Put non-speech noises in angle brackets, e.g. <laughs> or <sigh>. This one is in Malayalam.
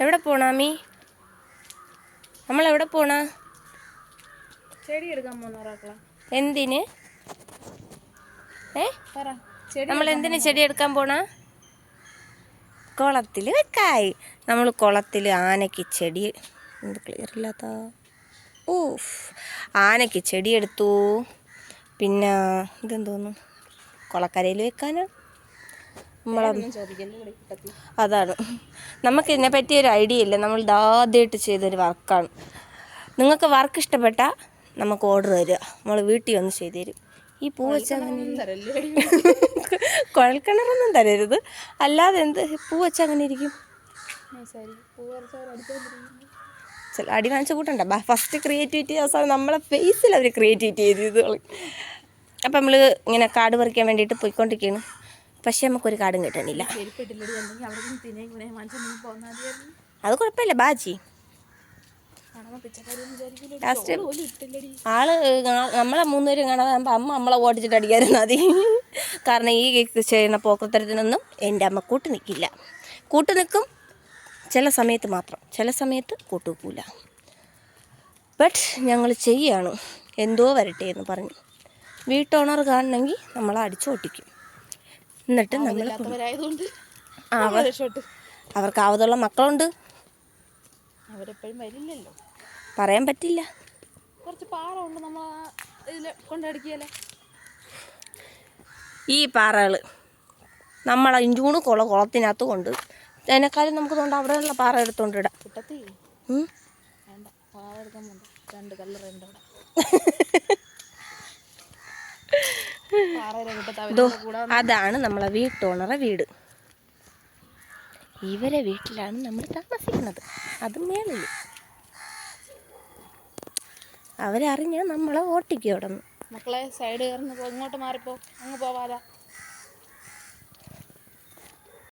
എവിടെ പോണാമി നമ്മൾ എവിടെ പോണ? ചെടി എടുക്കാൻ പോകുന്നവരാക്കളാ എന്തിന്? ഏ? നമ്മൾ എന്തിന് ചെടി എടുക്കാൻ പോണ? കുളത്തിൽ വെക്കായി. നമ്മൾ കുളത്തിൽ ആനയ്ക്ക് ചെടി എന്ത് ക്ലിയർ ഇല്ലാത്ത? ഊഫ്. ആനയ്ക്ക് ചെടി എടുത്തു. പിന്നെ ഇതെന്തോന്നു? കുളക്കരയിൽ വെക്കാനാ? നമ്മളെ അതാണ്. നമുക്ക് ഇതിനെ പറ്റി ഒരു ഐഡിയ ഇല്ല. നമ്മൾ ഇതാദ്യമായിട്ട് ചെയ്തൊരു വർക്കാണ്. നിങ്ങൾക്ക് വർക്ക് ഇഷ്ടപ്പെട്ടാൽ നമുക്ക് ഓർഡർ തരിക. നമ്മൾ വീട്ടിൽ വന്ന് ചെയ്തു തരും. ഈ പൂ വെച്ചാൽ കുഴൽക്കിണറൊന്നും <laughs> തരരുത്. അല്ലാതെ എന്ത്? പൂ വെച്ചാൽ അങ്ങനെ ഇരിക്കും. ചില അടി വാങ്ങിച്ച കൂട്ടണ്ട. ഫസ്റ്റ് ക്രിയേറ്റിവിറ്റി അവസാനം നമ്മളെ ഫേസിൽ അവർ ക്രിയേറ്റിവിറ്റി ചെയ്ത് അപ്പം നമ്മൾ ഇങ്ങനെ കാട് പറിക്കാൻ വേണ്ടിയിട്ട് പോയിക്കൊണ്ടിരിക്കുകയാണ്. പക്ഷേ നമുക്കൊരു കാടും കിട്ടണില്ല അത് കുഴപ്പമില്ല ബാജി. ലാസ്റ്റ് ആൾ നമ്മളെ മൂന്നുപേരും കാണാതാകുമ്പോൾ അമ്മ നമ്മളെ ഓടിച്ചിട്ട് അടിക്കാനും മതി. കാരണം ഈ ചെയ്യുന്ന പോക്കത്തരത്തിനൊന്നും എന്റെ അമ്മ കൂട്ട് നിൽക്കില്ല കൂട്ട് നിൽക്കും ചില സമയത്ത് മാത്രം. ചില സമയത്ത് കൂട്ടു നിൽക്കില്ല ബട്ട് ഞങ്ങൾ ചെയ്യാണ്. എന്തോ വരട്ടെ എന്ന് പറഞ്ഞു. വീട്ടോണർ കാണണമെങ്കിൽ നമ്മളെ അടിച്ചോട്ടിക്കും. എന്നിട്ട് നമ്മൾ അവർക്ക് ആവതുള്ള മക്കളുണ്ട്. അവരെപ്പോഴും വരില്ലല്ലോ. പറയാൻ പറ്റില്ല. കുറച്ച് നമ്മൾ ഇതിൽ കൊണ്ടടിക്കുകയല്ലേ ഈ പാറകൾ നമ്മൾ ഇഞ്ചൂണ് കുള കുളത്തിനകത്ത് കൊണ്ട് അതിനേക്കാളും നമുക്ക് കൊണ്ട് അവിടെയുള്ള പാറ എടുത്തോണ്ട് ഇടാം. രണ്ട് കല്ലറുണ്ട് അവിടെ. <laughs> അതാണ് നമ്മളെ വീട്ടോണറെ വീട്. ഇവരെ വീട്ടിലാണ് നമ്മൾ താമസിക്കുന്നത്. അത് മേളിൽ അവരറിഞ്ഞാൽ നമ്മളെ ഓട്ടിക്കും അവിടെ നിന്ന് മക്കളെ സൈഡ് കയറുന്ന. ഇങ്ങോട്ട് മാറിപ്പോ. അങ്ങ് പോവാല